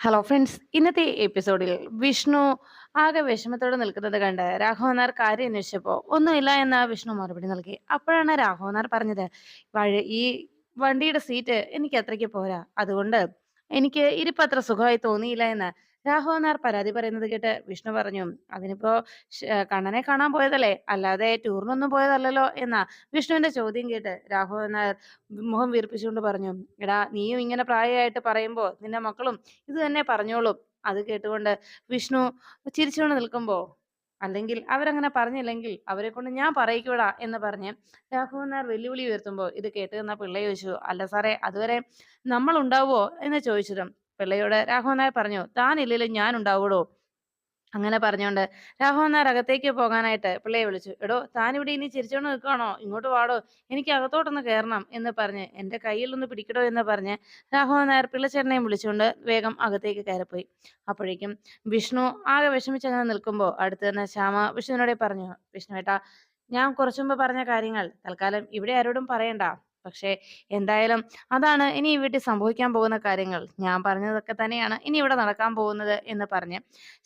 Hello friends ഇന്നത്തെ എപ്പിസോഡിൽ വിഷ്ണു ആകെ വിഷമത്തോടെ നിൽക്കുന്നത് കണ്ട് രാഘവനാർ കാര്യം അന്വേഷിച്ചപ്പോ ഒന്നുമില്ല എന്ന് വിഷ്ണു മറുപടി നൽകി. അപ്പോഴാണ് രാഘവനാർ പറഞ്ഞത് വഴി ഈ വണ്ടിയുടെ സീറ്റ് എനിക്ക് അത്രയ്ക്ക് പോരാ. അതുകൊണ്ട് എനിക്ക് ഇരിപ്പത്ര സുഖമായി തോന്നിയില്ല എന്ന്. രാഘവൻ നായർ പരാതി പറയുന്നത് കേട്ട് വിഷ്ണു പറഞ്ഞു അതിനിപ്പോ കണ്ണനെ കാണാൻ പോയതല്ലേ? അല്ലാതെ ടൂറിനൊന്നും പോയതല്ലല്ലോ? എന്നാ വിഷ്ണുവിന്റെ ചോദ്യം കേട്ട് രാഘവൻ നായർ മുഖം വീർപ്പിച്ചുകൊണ്ട് പറഞ്ഞു എടാ നീയും ഇങ്ങനെ പ്രായമായിട്ട് പറയുമ്പോ നിന്റെ മക്കളും ഇത് തന്നെ പറഞ്ഞോളും. അത് കേട്ടുകൊണ്ട് വിഷ്ണു ചിരിച്ചുകൊണ്ട് നിൽക്കുമ്പോ അല്ലെങ്കിൽ അവരങ്ങനെ പറഞ്ഞില്ലെങ്കിൽ അവരെ കൊണ്ട് ഞാൻ പറയിക്കൂടാ എന്ന് പറഞ്ഞ് രാഘവൻ നായർ വെല്ലുവിളി ഉയർത്തുമ്പോൾ ഇത് കേട്ട് നിന്ന പിള്ള ചോദിച്ചു അല്ല സാറേ അതുവരെ നമ്മൾ ഉണ്ടാവുമോ എന്ന് ചോദിച്ചതും പിള്ളയോട് രാഘവൻ നായർ പറഞ്ഞു? താനില്ലെങ്കിലും ഞാൻ ഉണ്ടാവുള്ളൂ അങ്ങനെ പറഞ്ഞുകൊണ്ട് രാഘവൻ നായർ അകത്തേക്ക് പോകാനായിട്ട് പിള്ളയെ വിളിച്ചു. എടോ ഇവിടെ ഇനി ചിരിച്ചോണ്ട് നിൽക്കുകയാണോ ഇങ്ങോട്ട് വാടോ. എനിക്ക് അകത്തോട്ടൊന്ന് കയറണം എന്ന് പറഞ്ഞ് എന്റെ കയ്യിൽ ഒന്ന് പിടിക്കടോ എന്ന് പറഞ്ഞ് രാഘവൻ നായർ പിള്ളച്ചേട്ടനെയും വിളിച്ചുകൊണ്ട് വേഗം അകത്തേക്ക് കയറിപ്പോയി. അപ്പോഴേക്കും വിഷ്ണു ആകെ വിഷമിച്ചങ്ങനെ നിൽക്കുമ്പോൾ അടുത്ത് തന്നെ ശ്യാമ വിഷ്ണുവിനോടെ പറഞ്ഞു വിഷ്ണുവേട്ടാ ഞാൻ കുറച്ചു മുമ്പ് പറഞ്ഞ കാര്യങ്ങൾ തൽക്കാലം ഇവിടെ ആരോടും പറയണ്ട. പക്ഷേ എന്തായാലും അതാണ് ഇനി ഈ വീട്ടിൽ സംഭവിക്കാൻ പോകുന്ന കാര്യങ്ങൾ. ഞാൻ പറഞ്ഞതൊക്കെ തന്നെയാണ് ഇനി ഇവിടെ നടക്കാൻ പോകുന്നത് എന്ന് പറഞ്ഞ്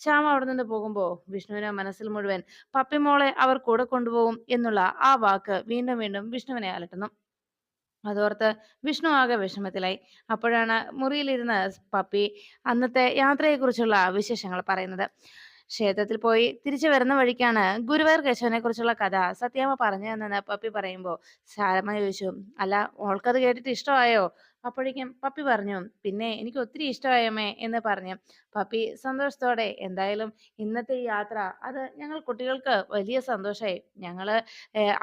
ശ്യാമ അവിടെ നിന്ന് പോകുമ്പോൾ വിഷ്ണുവിന് മനസ്സിൽ മുഴുവൻ പപ്പിമോളെ അവർ കൂടെ കൊണ്ടുപോകും എന്നുള്ള ആ വാക്ക് വീണ്ടും വീണ്ടും വിഷ്ണുവിനെ അലട്ടുന്നു. അതോർത്ത് വിഷ്ണു ആകെ വിഷമത്തിലായി. അപ്പോഴാണ് മുറിയിലിരുന്ന പപ്പി അന്നത്തെ യാത്രയെക്കുറിച്ചുള്ള വിശേഷങ്ങൾ പറയുന്നത്. ക്ഷേത്രത്തിൽ പോയി തിരിച്ചു വരുന്ന വഴിക്കാണ് ഗുരുവായൂർ കേശവനെ കുറിച്ചുള്ള കഥ. സത്യാമ്മ പറഞ്ഞു തന്നെ പപ്പി പറയുമ്പോ ശാരമ്മ ചോദിച്ചു അല്ല ഓൾക്കത് കേട്ടിട്ട് ഇഷ്ടമായോ? അപ്പോഴേക്കും പപ്പി പറഞ്ഞു പിന്നെ എനിക്ക് ഒത്തിരി ഇഷ്ടമായമ്മേ എന്ന് പറഞ്ഞു. പപ്പി സന്തോഷത്തോടെ എന്തായാലും ഇന്നത്തെ യാത്ര അത് ഞങ്ങൾ കുട്ടികൾക്ക് വലിയ സന്തോഷമായി ഞങ്ങൾ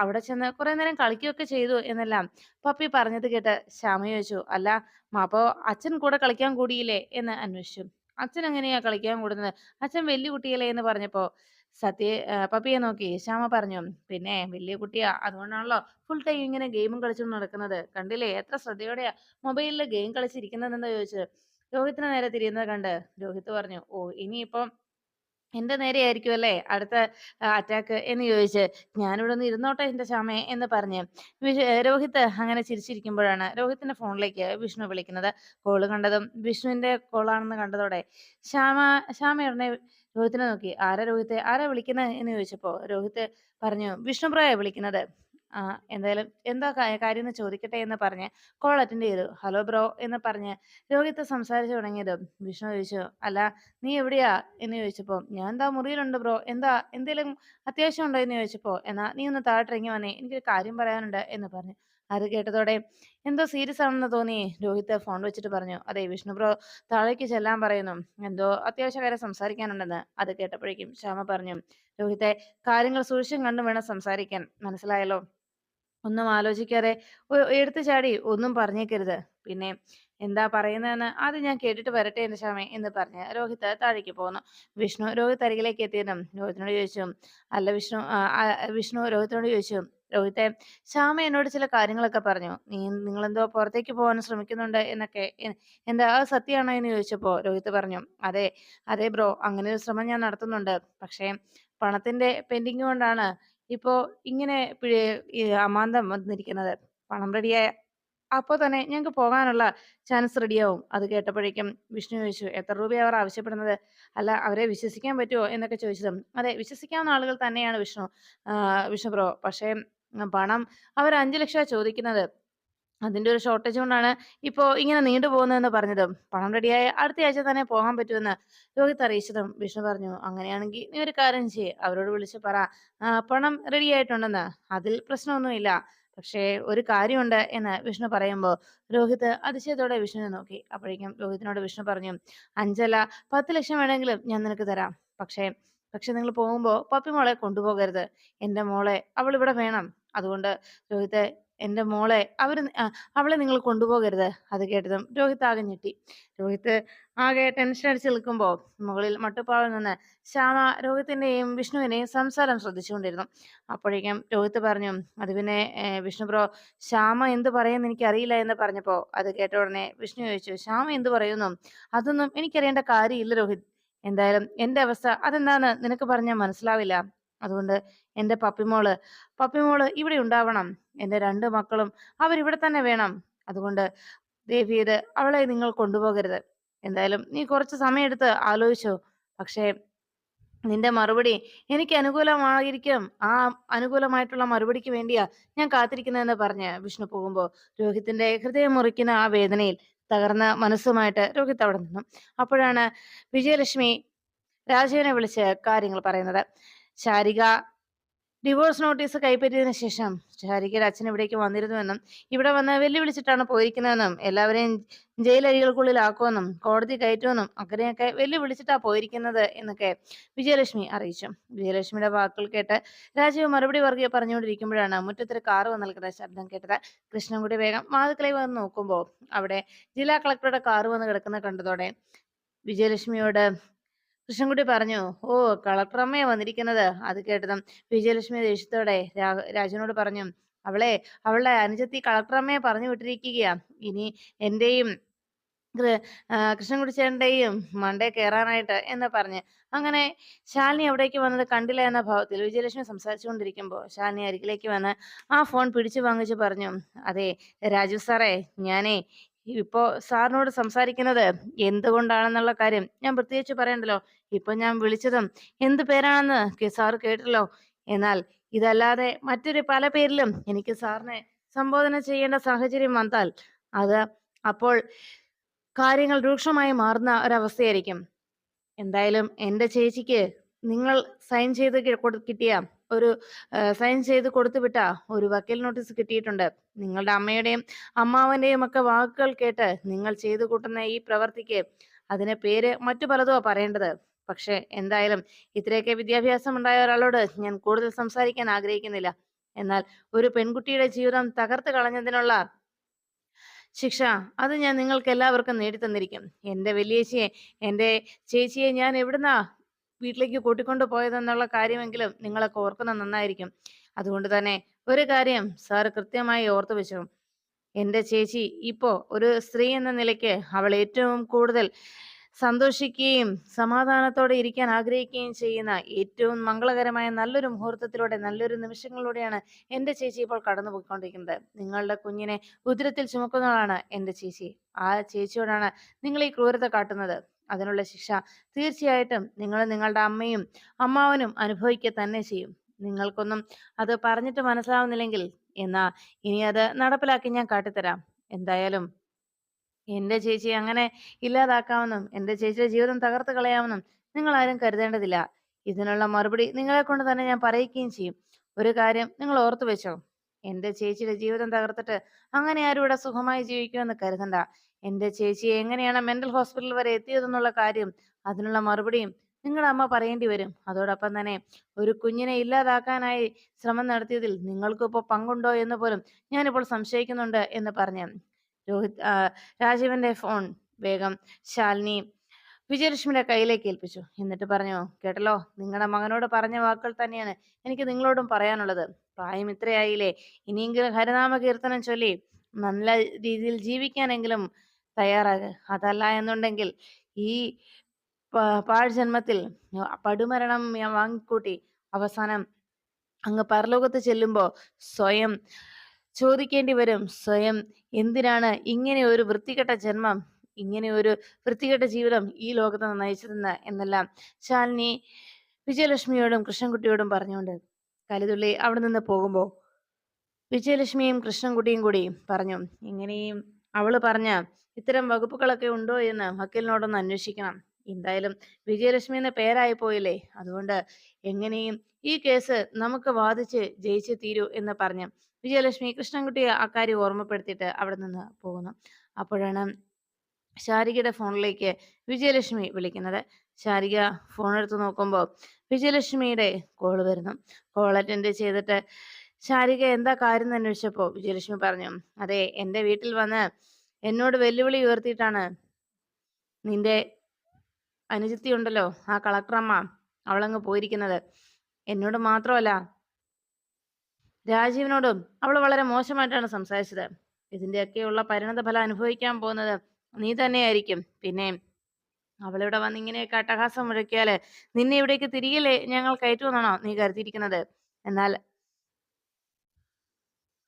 അവിടെ ചെന്ന് കുറെ നേരം കളിക്കുകയൊക്കെ ചെയ്തു എന്നെല്ലാം. പപ്പി പറഞ്ഞത് കേട്ട് ശ്യാമ ചോദിച്ചു അല്ല അപ്പോ അച്ഛൻ കൂടെ കളിക്കാൻ കൂടിയില്ലേ? എന്ന് അന്വേഷിച്ചു. അച്ഛൻ എങ്ങനെയാ കളിക്കാൻ കൂടുന്നത്? അച്ഛൻ വലിയ കുട്ടിയല്ലേ എന്ന് പറഞ്ഞപ്പോ സത്യ പപ്പിയെ നോക്കി. ശ്യാമ പറഞ്ഞു പിന്നെ വലിയ കുട്ടിയാ അതുകൊണ്ടാണല്ലോ ഫുൾ ടൈം ഇങ്ങനെ ഗെയിമും കളിച്ചും നടക്കുന്നത്. കണ്ടില്ലേ? എത്ര ശ്രദ്ധയോടെയാ മൊബൈലിൽ ഗെയിം കളിച്ചിരിക്കുന്നതെന്ന് ചോദിച്ചു. രോഹിത്തിന് നേരെ തിരിയുന്നത് കണ്ട് രോഹിത് പറഞ്ഞു ഓ ഇനിയിപ്പം എന്റെ നേരെയായിരിക്കും അല്ലേ? അടുത്ത അറ്റാക്ക് എന്ന് ചോദിച്ച് ഞാനിവിടെ ഒന്ന് ഇരുന്നോട്ടെ എന്റെ ശ്യാമേ എന്ന് പറഞ്ഞ് രോഹിത് അങ്ങനെ ചിരിച്ചിരിക്കുമ്പോഴാണ് രോഹിത്തിന്റെ ഫോണിലേക്ക് വിഷ്ണു വിളിക്കുന്നത്. കോൾ കണ്ടതും വിഷ്ണുവിന്റെ കോളാണെന്ന് കണ്ടതോടെ ശ്യാമ ശ്യാമ ഉടനെ രോഹിത്തിനെ നോക്കി. ആരാ രോഹിത്തെ ആരാ വിളിക്കുന്നത് എന്ന് ചോദിച്ചപ്പോ രോഹിത് പറഞ്ഞു വിഷ്ണു ബ്രോയെ വിളിക്കുന്നത്. ആ എന്തായാലും എന്താ കാര്യം എന്ന് ചോദിക്കട്ടെ എന്ന് പറഞ്ഞ് കോൾ അറ്റൻഡ് ചെയ്തു. ഹലോ ബ്രോ എന്ന് പറഞ്ഞ് രോഹിത് സംസാരിച്ചു തുടങ്ങിയതും വിഷ്ണു ചോദിച്ചു അല്ല നീ എവിടെയാ? എന്ന് ചോദിച്ചപ്പോ ഞാൻ എന്താ മുറിയിലുണ്ട് ബ്രോ. എന്താ എന്തേലും അത്യാവശ്യം ഉണ്ടോ? എന്ന് ചോദിച്ചപ്പോ എന്നാ നീ ഒന്ന് താഴോട്ടിറങ്ങി വന്നേ. എനിക്കൊരു കാര്യം പറയാനുണ്ട് എന്ന് പറഞ്ഞു. അത് കേട്ടതോടെ എന്തോ സീരിയസ് ആണെന്ന് തോന്നി. രോഹിത് ഫോൺ വെച്ചിട്ട് പറഞ്ഞു അതെ വിഷ്ണു ബ്രോ താഴേക്ക് ചെല്ലാൻ പറയുന്നു. എന്തോ അത്യാവശ്യ കാര്യം സംസാരിക്കാനുണ്ടെന്ന്. അത് കേട്ടപ്പോഴേക്കും ശ്യാമ പറഞ്ഞു രോഹിത്തെ കാര്യങ്ങൾ സൂക്ഷിച്ചും കണ്ടും വേണം സംസാരിക്കാൻ. മനസ്സിലായല്ലോ? ഒന്നും ആലോചിക്കാതെ എടുത്തു ചാടി ഒന്നും പറഞ്ഞേക്കരുത്. പിന്നെ എന്താ പറയുന്നതെന്ന് അത് ഞാൻ കേട്ടിട്ട് വരട്ടെ എന്ന് ശ്യാമേ എന്ന് പറഞ്ഞ് രോഹിത് താഴേക്ക് പോകുന്നു വിഷ്ണു രോഹിത് അരികിലേക്ക് എത്തിയതും രോഹിത്തിനോട് ചോദിച്ചു അല്ല വിഷ്ണു വിഷ്ണു രോഹിത്തിനോട് ചോദിച്ചു രോഹിത്തെ ശ്യാമ എന്നോട് ചില കാര്യങ്ങളൊക്കെ പറഞ്ഞു. നീ നിങ്ങളെന്തോ പുറത്തേക്ക് പോകാൻ ശ്രമിക്കുന്നുണ്ട് എന്നൊക്കെ എന്താ അത് സത്യമാണോ എന്ന് ചോദിച്ചപ്പോ രോഹിത് പറഞ്ഞു അതെ അതെ ബ്രോ അങ്ങനെ ഒരു ശ്രമം ഞാൻ നടത്തുന്നുണ്ട്. പക്ഷേ പണത്തിന്റെ പെൻഡിങ് കൊണ്ടാണ് ഇപ്പോ ഇങ്ങനെ അമാന്ത വന്നിരിക്കുന്നത് പണം റെഡിയായ അപ്പോൾ തന്നെ ഞങ്ങൾക്ക് പോകാനുള്ള ചാൻസ് റെഡിയാവും. അത് കേട്ടപ്പോഴേക്കും വിഷ്ണു ചോദിച്ചു എത്ര രൂപയാണ് അവർ ആവശ്യപ്പെടുന്നത്? അല്ല അവരെ വിശ്വസിക്കാൻ പറ്റുമോ എന്നൊക്കെ ചോദിച്ചതും അതെ വിശ്വസിക്കാവുന്ന ആളുകൾ തന്നെയാണ് വിഷ്ണു. വിഷ്ണു ബ്രോ പക്ഷേ പണം അവർ അഞ്ചു ലക്ഷമാണ് ചോദിക്കുന്നത്. അതിന്റെ ഒരു ഷോർട്ടേജ് കൊണ്ടാണ് ഇപ്പോ ഇങ്ങനെ നീണ്ടുപോകുന്നതെന്ന് പറഞ്ഞതും പണം റെഡിയായ അടുത്ത ആഴ്ച തന്നെ പോകാൻ പറ്റുമെന്ന് രോഹിത് അറിയിച്ചതും വിഷ്ണു പറഞ്ഞു. അങ്ങനെയാണെങ്കിൽ നീ ഒരു കാര്യം ചെയ്യ് അവരോട് വിളിച്ച് പറ പണം റെഡി ആയിട്ടുണ്ടെന്ന്. അതിൽ പ്രശ്നമൊന്നുമില്ല. പക്ഷേ ഒരു കാര്യമുണ്ട് എന്ന് വിഷ്ണു പറയുമ്പോൾ രോഹിത് അതിശയത്തോടെ വിഷ്ണുവിനെ നോക്കി. അപ്പോഴേക്കും രോഹിതിനോട് വിഷ്ണു പറഞ്ഞു അഞ്ചല്ല പത്ത് ലക്ഷം വേണമെങ്കിലും ഞാൻ നിനക്ക് തരാം. പക്ഷേ പക്ഷെ നിങ്ങൾ പോകുമ്പോൾ പപ്പി മോളെ കൊണ്ടുപോകരുത്. എന്റെ മോളെ അവൾ ഇവിടെ വേണം. അതുകൊണ്ട് രോഹിത് എന്റെ മോളെ അവർ അവളെ നിങ്ങൾ കൊണ്ടുപോകരുത്. അത് കേട്ടതും രോഹിത് ആകെ ഞെട്ടി. രോഹിത് ആകെ ടെൻഷൻ അടിച്ച് നിൽക്കുമ്പോൾ മുകളിൽ മട്ടുപ്പാവിൽ നിന്ന് ശ്യാമ രോഹിത്തിന്റെയും വിഷ്ണുവിനെയും സംസാരം ശ്രദ്ധിച്ചുകൊണ്ടിരുന്നു. അപ്പോഴേക്കും രോഹിത് പറഞ്ഞു അത് പിന്നെ വിഷ്ണു ബ്രോ ശ്യാമ എന്ത് പറയുമെന്ന് എനിക്ക് അറിയില്ല എന്ന് പറഞ്ഞപ്പോൾ അത് കേട്ട ഉടനെ വിഷ്ണു ചോദിച്ചു ശ്യാമ എന്ത് പറയുന്നു? അതൊന്നും എനിക്കറിയേണ്ട കാര്യമില്ല രോഹിത്. എന്തായാലും എന്റെ അവസ്ഥ അതെന്താണെന്ന് നിനക്ക് പറഞ്ഞാൽ മനസ്സിലാവില്ല. അതുകൊണ്ട് എന്റെ പപ്പിമോൾ പപ്പിമോൾ ഇവിടെ ഉണ്ടാവണം എന്റെ രണ്ട് മക്കളും അവരിവിടെ തന്നെ വേണം അതുകൊണ്ട് ദേവിയത് അവളെ നിങ്ങൾ കൊണ്ടുപോകരുത് എന്തായാലും നീ കുറച്ച് സമയമെടുത്ത് ആലോചിച്ചോ. പക്ഷേ നിന്റെ മറുപടി എനിക്ക് അനുകൂലമായിരിക്കും. ആ അനുകൂലമായിട്ടുള്ള മറുപടിക്ക് വേണ്ടിയാ ഞാൻ കാത്തിരിക്കുന്നതെന്ന് പറഞ്ഞ് വിഷ്ണു പോകുമ്പോൾ രോഹിത്തിന്റെ ഹൃദയം മുറിക്കുന്ന ആ വേദനയിൽ തകർന്ന മനസ്സുമായിട്ട് രോഹിത് അവിടെ നിന്നു. അപ്പോഴാണ് വിജയലക്ഷ്മി രാജുവിനെ വിളിച്ച് കാര്യങ്ങൾ പറയുന്നത്. ശാരിക ഡിവോഴ്സ് നോട്ടീസ് കൈപ്പറ്റിയതിനു ശേഷം ശാരികയുടെ അച്ഛൻ ഇവിടേക്ക് വന്നിരുന്നുവെന്നും ഇവിടെ വന്ന് വെല്ലുവിളിച്ചിട്ടാണ് പോയിരിക്കുന്നതെന്നും എല്ലാവരെയും ജയിലരികൾക്കുള്ളിലാക്കുമെന്നും കോടതി കയറ്റുമെന്നും അങ്ങനെയൊക്കെ വെല്ലുവിളിച്ചിട്ടാ പോയിരിക്കുന്നത് എന്നൊക്കെ വിജയലക്ഷ്മി അറിയിച്ചു. വിജയലക്ഷ്മിയുടെ വാക്കുകൾ കേട്ട് രാജീവ് മറുപടി വർഗീയ പറഞ്ഞുകൊണ്ടിരിക്കുമ്പോഴാണ് മുറ്റത്തൊരു കാറ് വന്ന് നിൽക്കുന്ന ശബ്ദം കേട്ടത്. കൃഷ്ണൻകുടി വേഗം വാതുക്കളെ വന്ന് നോക്കുമ്പോൾ അവിടെ ജില്ലാ കളക്ടറുടെ കാറ് വന്ന് കിടക്കുന്ന കണ്ടതോടെ വിജയലക്ഷ്മിയോട് കൃഷ്ണൻകുട്ടി പറഞ്ഞു ഓ കളക്ടറമ്മയെ വന്നിരിക്കുന്നത്. അത് കേട്ടതും വിജയലക്ഷ്മി ദേഷ്യത്തോടെ രാജനോട് പറഞ്ഞു അവളെ അവളുടെ അനുജത്തി കളക്ടറമ്മയെ പറഞ്ഞു വിട്ടിരിക്കുകയാ. ഇനി എന്റെയും കൃ- ആ, കൃഷ്ണൻകുട്ടി ചേട്ടന്റെയും മണ്ടേ കയറാനായിട്ട് എന്ന് പറഞ്ഞ്. അങ്ങനെ ശാലിനി അവിടേക്ക് വന്നത് കണ്ടില്ല എന്ന ഭാവത്തിൽ വിജയലക്ഷ്മി സംസാരിച്ചുകൊണ്ടിരിക്കുമ്പോൾ ശാലിനി അരികിലേക്ക് വന്ന് ആ ഫോൺ പിടിച്ചു വാങ്ങിച്ചു പറഞ്ഞു അതെ രാജു സാറേ ഞാനേ ഇപ്പോ സാറിനോട് സംസാരിക്കുന്നത് എന്തുകൊണ്ടാണെന്നുള്ള കാര്യം ഞാൻ പ്രത്യേകിച്ച് പറയണ്ടല്ലോ. ഇപ്പൊ ഞാൻ വിളിച്ചതും എന്ത് പേരാണെന്ന് സാർ കേട്ടല്ലോ. എന്നാൽ ഇതല്ലാതെ മറ്റൊരു പല പേരിലും എനിക്ക് സാറിനെ സംബോധന ചെയ്യേണ്ട സാഹചര്യം വന്നാൽ അത് അപ്പോൾ കാര്യങ്ങൾ രൂക്ഷമായി മാറുന്ന ഒരവസ്ഥയായിരിക്കും. എന്തായാലും എന്റെ ചേച്ചിക്ക് നിങ്ങൾ സൈൻ ചെയ്ത് കിട്ടിയ ഒരു സൈൻ ചെയ്ത് കൊടുത്തുവിട്ട ഒരു വക്കീൽ നോട്ടീസ് കിട്ടിയിട്ടുണ്ട്. നിങ്ങളുടെ അമ്മയുടെയും അമ്മാവന്റെയും ഒക്കെ വാക്കുകൾ കേട്ട് നിങ്ങൾ ചെയ്തു കൂട്ടുന്ന ഈ പ്രവർത്തിക്ക് അതിന് പേര് മറ്റു പലതോ പറയേണ്ടത്. പക്ഷെ എന്തായാലും ഇത്രയൊക്കെ വിദ്യാഭ്യാസം ഉണ്ടായ ഒരാളോട് ഞാൻ കൂടുതൽ സംസാരിക്കാൻ ആഗ്രഹിക്കുന്നില്ല. എന്നാൽ ഒരു പെൺകുട്ടിയുടെ ജീവിതം തകർത്ത് കളഞ്ഞതിനുള്ള ശിക്ഷ അത് ഞാൻ നിങ്ങൾക്ക് എല്ലാവർക്കും നേടിത്തന്നിരിക്കും. എന്റെ വലിയേച്ചിയെ എന്റെ ചേച്ചിയെ ഞാൻ എവിടുന്നാ വീട്ടിലേക്ക് കൂട്ടിക്കൊണ്ടു പോയതെന്നുള്ള കാര്യമെങ്കിലും നിങ്ങളൊക്കെ ഓർക്കുന്നത് നന്നായിരിക്കും. അതുകൊണ്ട് തന്നെ ഒരു കാര്യം സാർ കൃത്യമായി ഓർത്തു വെച്ചു. എന്റെ ചേച്ചി ഇപ്പോ ഒരു സ്ത്രീ എന്ന നിലയ്ക്ക് അവൾ ഏറ്റവും കൂടുതൽ സന്തോഷിക്കുകയും സമാധാനത്തോടെ ഇരിക്കാൻ ആഗ്രഹിക്കുകയും ചെയ്യുന്ന ഏറ്റവും മംഗളകരമായ നല്ലൊരു മുഹൂർത്തത്തിലൂടെ നല്ലൊരു നിമിഷങ്ങളിലൂടെയാണ് എന്റെ ചേച്ചി ഇപ്പോൾ കടന്നു പോയിക്കൊണ്ടിരിക്കുന്നത് നിങ്ങളുടെ കുഞ്ഞിനെ ഉദരത്തിൽ ചുമക്കുന്നതാണ് എന്റെ ചേച്ചി. ആ ചേച്ചിയോടാണ് നിങ്ങൾ ഈ ക്രൂരത കാട്ടുന്നത്. അതിനുള്ള ശിക്ഷ തീർച്ചയായിട്ടും നിങ്ങൾ നിങ്ങളുടെ അമ്മയും അമ്മാവനും അനുഭവിക്കുക തന്നെ ചെയ്യും. നിങ്ങൾക്കൊന്നും അത് പറഞ്ഞിട്ട് മനസ്സിലാവുന്നില്ലെങ്കിൽ എന്നാ ഇനി അത് നടപ്പിലാക്കി ഞാൻ കാട്ടിത്തരാം. എന്തായാലും എന്റെ ചേച്ചി അങ്ങനെ ഇല്ലാതാക്കാമെന്നും എന്റെ ചേച്ചിയുടെ ജീവിതം തകർത്ത് കളയാമെന്നും നിങ്ങൾ ആരും കരുതേണ്ടതില്ല. ഇതിനുള്ള മറുപടി നിങ്ങളെ കൊണ്ട് തന്നെ ഞാൻ പറയിക്കുകയും ചെയ്യും. ഒരു കാര്യം നിങ്ങൾ ഓർത്തു വെച്ചോ എന്റെ ചേച്ചിയുടെ ജീവിതം തകർത്തിട്ട് അങ്ങനെ ആരും ഇവിടെ സുഖമായി ജീവിക്കുമെന്ന് കരുതണ്ട. എന്റെ ചേച്ചി എങ്ങനെയാണ് മെന്റൽ ഹോസ്പിറ്റൽ വരെ എത്തിയതെന്നുള്ള കാര്യം അതിനുള്ള മറുപടിയും നിങ്ങളുടെ അമ്മ പറയേണ്ടി വരും. അതോടൊപ്പം തന്നെ ഒരു കുഞ്ഞിനെ ഇല്ലാതാക്കാനായി ശ്രമം നടത്തിയതിൽ നിങ്ങൾക്ക് ഇപ്പോൾ പങ്കുണ്ടോ എന്ന് പോലും ഞാനിപ്പോൾ സംശയിക്കുന്നുണ്ട് എന്ന് പറഞ്ഞു രോഹിത് രാജീവന്റെ ഫോൺ വേഗം ശാലിനി വിജയലക്ഷ്മിയുടെ കയ്യിലേക്ക് ഏൽപ്പിച്ചു. എന്നിട്ട് പറഞ്ഞു കേട്ടല്ലോ നിങ്ങളുടെ മകനോട് പറഞ്ഞ വാക്കുകൾ തന്നെയാണ് എനിക്ക് നിങ്ങളോടും പറയാനുള്ളത്. പ്രായം ഇത്രയായില്ലേ? ഇനിയെങ്കിലും ഹരിനാമ കീർത്തനം ചൊല്ലി നല്ല രീതിയിൽ ജീവിക്കാനെങ്കിലും തയ്യാറാകുക അതല്ല എന്നുണ്ടെങ്കിൽ ഈ പാഴ് പാഴ്ജന്മത്തിൽ പടുമരണം വാങ്ങിക്കൂട്ടി. അവസാനം അങ്ങ് പരലോകത്ത് ചെല്ലുമ്പോ സ്വയം ചോദിക്കേണ്ടി വരും. സ്വയം എന്തിനാണ് ഇങ്ങനെ ഒരു വൃത്തികെട്ട ജന്മം ഇങ്ങനെ ഒരു വൃത്തികെട്ട ജീവിതം ഈ ലോകത്ത് നയിച്ചതെന്ന് എന്നെല്ലാം ശാലിനി വിജയലക്ഷ്മിയോടും കൃഷ്ണൻകുട്ടിയോടും പറഞ്ഞുകൊണ്ട് കലിതുള്ളി അവിടെ നിന്ന് പോകുമ്പോ വിജയലക്ഷ്മിയും കൃഷ്ണൻകുട്ടിയും കൂടി പറഞ്ഞു. ഇങ്ങനെയും അവൾ പറഞ്ഞ ഇത്തരം വകുപ്പുകളൊക്കെ ഉണ്ടോ എന്ന് വക്കീലിനോടൊന്ന് അന്വേഷിക്കണം. എന്തായാലും വിജയലക്ഷ്മി എന്ന പേരായി പോയില്ലേ? അതുകൊണ്ട് എങ്ങനെയും ഈ കേസ് നമുക്ക് വാദിച്ച് ജയിച്ച് തീരൂ എന്ന് പറഞ്ഞ് വിജയലക്ഷ്മി കൃഷ്ണൻകുട്ടിയെ അക്കാര്യം ഓർമ്മപ്പെടുത്തിയിട്ട് അവിടെ നിന്ന് പോകുന്നു. അപ്പോഴാണ് ശാരികയുടെ ഫോണിലേക്ക് വിജയലക്ഷ്മി വിളിക്കുന്നത്. ശാരിക ഫോൺ എടുത്ത് നോക്കുമ്പോൾ വിജയലക്ഷ്മിയുടെ കോൾ വരുന്നു. കോൾ അറ്റൻഡ് ചെയ്തിട്ട് ശാരിക എന്താ കാര്യം എന്ന് അന്വേഷിച്ചപ്പോൾ വിജയലക്ഷ്മി പറഞ്ഞു അതെ എന്റെ വീട്ടിൽ വന്ന് എന്നോട് വെല്ലുവിളി ഉയർത്തിയിട്ടാണ് നിന്റെ അനുജത്തി ഉണ്ടല്ലോ ആ കളക്ടറമ്മ അവളങ്ങ് പോയിരിക്കുന്നത്. എന്നോട് മാത്രമല്ല രാജീവിനോടും അവൾ വളരെ മോശമായിട്ടാണ് സംസാരിച്ചത്. ഇതിന്റെയൊക്കെയുള്ള പരിണത ഫലം അനുഭവിക്കാൻ പോകുന്നത് നീ തന്നെയായിരിക്കും. പിന്നെ അവളിവിടെ വന്ന് ഇങ്ങനെയൊക്കെ അട്ടഹാസം മുഴക്കിയാൽ നിന്നെ ഇവിടേക്ക് തിരികെ ഞങ്ങൾ കയറ്റുമെന്നാണോ നീ കരുതിയിരിക്കുന്നത്? എന്നാൽ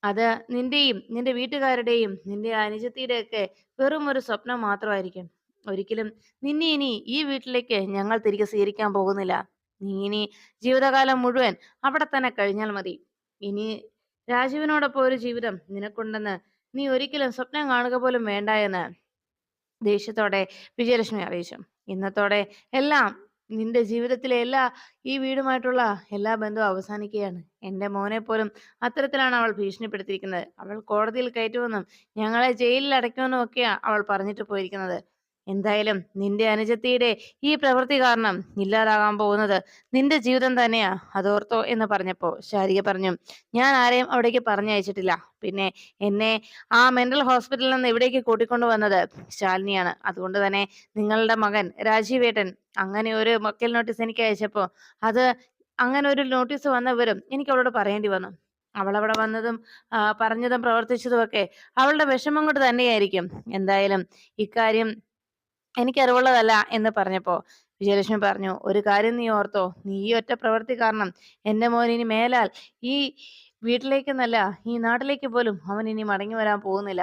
അത് നിന്റെയും നിന്റെ വീട്ടുകാരുടെയും നിന്റെ അനുജത്തിയുടെ ഒക്കെ വെറും ഒരു സ്വപ്നം മാത്രമായിരിക്കും ഒരിക്കലും നിന്നെ ഇനി ഈ വീട്ടിലേക്ക് ഞങ്ങൾ തിരികെ സ്വീകരിക്കാൻ പോകുന്നില്ല. നീ ഇനി ജീവിതകാലം മുഴുവൻ അവിടെ തന്നെ കഴിഞ്ഞാൽ മതി. ഇനി രാജീവിനോടൊപ്പം ഒരു ജീവിതം നിനക്കുണ്ടെന്ന് നീ ഒരിക്കലും സ്വപ്നം കാണുക പോലും വേണ്ട എന്ന് ദേഷ്യത്തോടെ വിജയലക്ഷ്മി അറിയിച്ചു. ഇന്നത്തോടെ എല്ലാം നിന്റെ ജീവിതത്തിലെ എല്ലാ ഈ വീടുമായിട്ടുള്ള എല്ലാ ബന്ധവും അവസാനിക്കുകയാണ്. എന്റെ മോനെ പോലും അത്തരത്തിലാണ് അവൾ ഭീഷണിപ്പെടുത്തിയിരിക്കുന്നത്. അവൾ കോടതിയിൽ കയറ്റുമെന്നും ഞങ്ങളെ ജയിലിൽ അടയ്ക്കുമെന്നും ഒക്കെയാ അവൾ പറഞ്ഞിട്ട് പോയിരിക്കുന്നത്. എന്തായാലും നിന്റെ അനുജത്തിയുടെ ഈ പ്രവൃത്തി കാരണം ഇല്ലാതാകാൻ പോകുന്നത് നിന്റെ ജീവിതം തന്നെയാ അതോർത്തോ എന്ന് പറഞ്ഞപ്പോ ശാരിക പറഞ്ഞു ഞാൻ ആരെയും അവിടേക്ക് പറഞ്ഞയച്ചിട്ടില്ല. പിന്നെ എന്നെ ആ മെന്റൽ ഹോസ്പിറ്റലിൽ നിന്ന് ഇവിടേക്ക് കൂട്ടിക്കൊണ്ടു വന്നത് ശാലിനിയാണ്. അതുകൊണ്ട് തന്നെ നിങ്ങളുടെ മകൻ രാജീവേട്ടൻ അങ്ങനെ ഒരു മക്കൽ നോട്ടീസ് എനിക്ക് അയച്ചപ്പോ അത് അങ്ങനെ ഒരു നോട്ടീസ് വന്നവരും എനിക്ക് അവളോട് പറയേണ്ടി വന്നു. അവൾ അവിടെ വന്നതും പറഞ്ഞതും പ്രവർത്തിച്ചതും ഒക്കെ അവളുടെ വിഷമം കൊണ്ട് തന്നെയായിരിക്കും. എന്തായാലും ഇക്കാര്യം എനിക്കറിവുള്ളതല്ല എന്ന് പറഞ്ഞപ്പോ വിജയലക്ഷ്മി പറഞ്ഞു ഒരു കാര്യം നീ ഓർത്തോ നീ ഈ ഒറ്റ പ്രവൃത്തി കാരണം എന്റെ മോൻ ഇനി മേലാൽ ഈ വീട്ടിലേക്കെന്നല്ല ഈ നാട്ടിലേക്ക് പോലും അവൻ ഇനി മടങ്ങി വരാൻ പോകുന്നില്ല.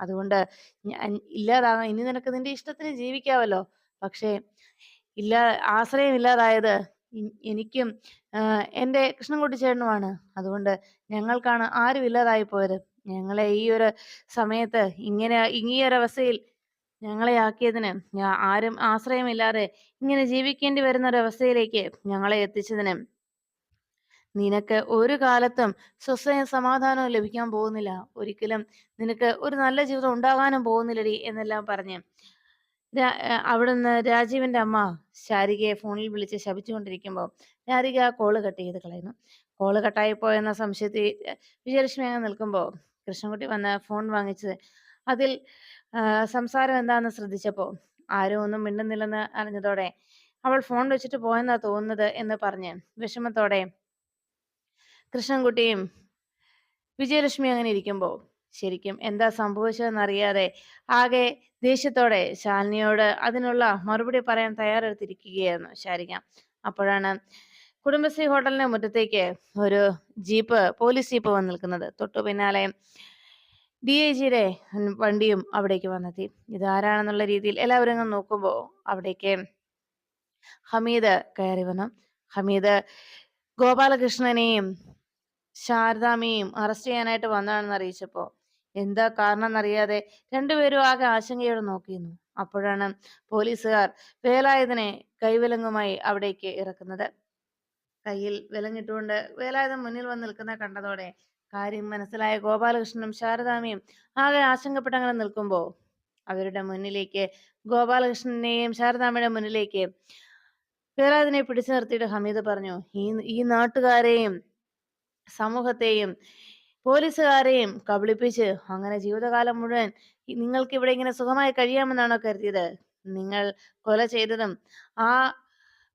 അതുകൊണ്ട് ഞാൻ ഇല്ലാതാകാം ഇനി നിനക്ക് നിന്റെ ഇഷ്ടത്തിന് ജീവിക്കാവല്ലോ. പക്ഷേ ഇല്ല ആശ്രയം ഇല്ലാതായത് എനിക്കും എന്റെ കൃഷ്ണൻകുട്ടി ചേട്ടനുമാണ്. അതുകൊണ്ട് ഞങ്ങൾക്കാണ് ആരും ഇല്ലാതായി പോയത്. ഞങ്ങളെ ഈ ഒരു സമയത്ത് ഇങ്ങനെ ഈ ഒരു അവസ്ഥയിൽ ഞങ്ങളെ ആക്കിയതിന് ആരും ആശ്രയമില്ലാതെ ഇങ്ങനെ ജീവിക്കേണ്ടി വരുന്ന ഒരവസ്ഥയിലേക്ക് ഞങ്ങളെ എത്തിച്ചതിന്. നിനക്ക് ഒരു കാലത്തും സ്വസ്ഥയും സമാധാനവും ലഭിക്കാൻ പോകുന്നില്ല. ഒരിക്കലും നിനക്ക് ഒരു നല്ല ജീവിതം ഉണ്ടാകാനും പോകുന്നില്ലടി എന്നെല്ലാം പറഞ്ഞ്. അവിടുന്ന് രാജീവിന്റെ അമ്മ ശാരികയെ ഫോണിൽ വിളിച്ച് ശപിച്ചുകൊണ്ടിരിക്കുമ്പോൾ ശാരിക ആ കോൾ കട്ട് ചെയ്ത് കളയുന്നു. കോൾ കട്ടായി പോയെന്ന സംശയത്തിൽ വിജയലക്ഷ്മി അങ്ങ് നിൽക്കുമ്പോൾ കൃഷ്ണൻകുട്ടി വന്ന് ഫോൺ വാങ്ങിച്ച് അതിൽ സംസാരം എന്താന്ന് ശ്രദ്ധിച്ചപ്പോൾ ആരും ഒന്നും മിണ്ടുന്നില്ലെന്ന് അറിഞ്ഞതോടെ അവൾ ഫോൺ വെച്ചിട്ട് പോയെന്നാ തോന്നുന്നത് എന്ന് പറഞ്ഞ് വിഷമത്തോടെ കൃഷ്ണൻകുട്ടിയും വിജയലക്ഷ്മി അങ്ങനെ ഇരിക്കുമ്പോൾ ശരിക്കും എന്താ സംഭവിച്ചതെന്നറിയാതെ ആകെ ദേഷ്യത്തോടെ ശാലിനിയോട് അതിനുള്ള മറുപടി പറയാൻ തയ്യാറെടുത്തിരിക്കുകയായിരുന്നു ശാരിക. അപ്പോഴാണ് കുടുംബശ്രീ ഹോട്ടലിന്റെ മുറ്റത്തേക്ക് ഒരു ജീപ്പ് പോലീസ് ജീപ്പ് വന്ന് നിൽക്കുന്നത്. തൊട്ടു പിന്നാലെ ഡി ഐ ജിയുടെ വണ്ടിയും അവിടേക്ക് വന്നെത്തി. ഇതാരാണെന്നുള്ള രീതിയിൽ എല്ലാവരും നോക്കുമ്പോൾ അവിടേക്ക് ഹമീദ് കയറി വന്നു. ഹമീദ് ഗോപാലകൃഷ്ണനെയും ശാരദാമ്മയും അറസ്റ്റ് ചെയ്യാനായിട്ട് വന്നതാണെന്ന് അറിയിച്ചപ്പോ എന്താ കാരണം എന്നറിയാതെ രണ്ടുപേരും ആകെ ആശങ്കയോടെ നോക്കിയിരുന്നു. അപ്പോഴാണ് പോലീസുകാർ വേലായുധനെ കൈവിലങ്ങുമായി അവിടേക്ക് ഇറക്കുന്നത്. കയ്യിൽ വിലങ്ങിട്ടുകൊണ്ട് വേലായുധൻ മുന്നിൽ വന്ന് നിൽക്കുന്ന കണ്ടതോടെ കാര്യം മനസ്സിലായ ഗോപാലകൃഷ്ണനും ശാരദാമ്മയും ആകെ ആശങ്കപ്പെട്ടങ്ങനെ നിൽക്കുമ്പോ അവരുടെ മുന്നിലേക്ക് ഗോപാലകൃഷ്ണനെയും ശാരദാമ്മയുടെ മുന്നിലേക്ക് പേരാദിനെ പിടിച്ചു നിർത്തിയിട്ട് ഹമീദ് പറഞ്ഞു ഈ ഈ നാട്ടുകാരെയും സമൂഹത്തെയും പോലീസുകാരെയും കബളിപ്പിച്ച് അങ്ങനെ ജീവിതകാലം മുഴുവൻ നിങ്ങൾക്ക് ഇവിടെ ഇങ്ങനെ സുഖമായി കഴിയാമെന്നാണോ കരുതിയത്? നിങ്ങൾ കൊല ചെയ്തതും ആ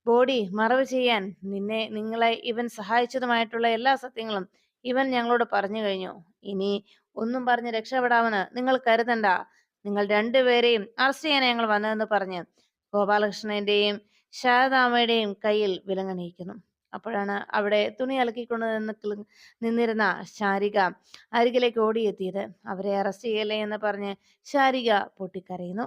ബോഡി മറവ് ചെയ്യാൻ നിന്നെ നിങ്ങളെ ഇവൻ സഹായിച്ചതുമായിട്ടുള്ള എല്ലാ സത്യങ്ങളും ഇവൻ ഞങ്ങളോട് പറഞ്ഞു കഴിഞ്ഞു ഇനി ഒന്നും പറഞ്ഞ് രക്ഷപ്പെടാമെന്ന് നിങ്ങൾ കരുതണ്ട. നിങ്ങൾ രണ്ടുപേരെയും അറസ്റ്റ് ചെയ്യാൻ ഞങ്ങൾ വന്നതെന്ന് പറഞ്ഞ് ഗോപാലകൃഷ്ണന്റെയും ശാരദാമ്മയുടെയും കയ്യിൽ വിലങ്ങണിയിക്കുന്നു. അപ്പോഴാണ് അവിടെ തുണി അലക്കിക്കൊണ്ട് നിന്ന് നിന്നിരുന്ന ശാരിക അരികിലേക്ക് ഓടിയെത്തിയത്. അവരെ അറസ്റ്റ് ചെയ്യല്ലേ എന്ന് പറഞ്ഞ് ശാരിക പൊട്ടിക്കരയുന്നു.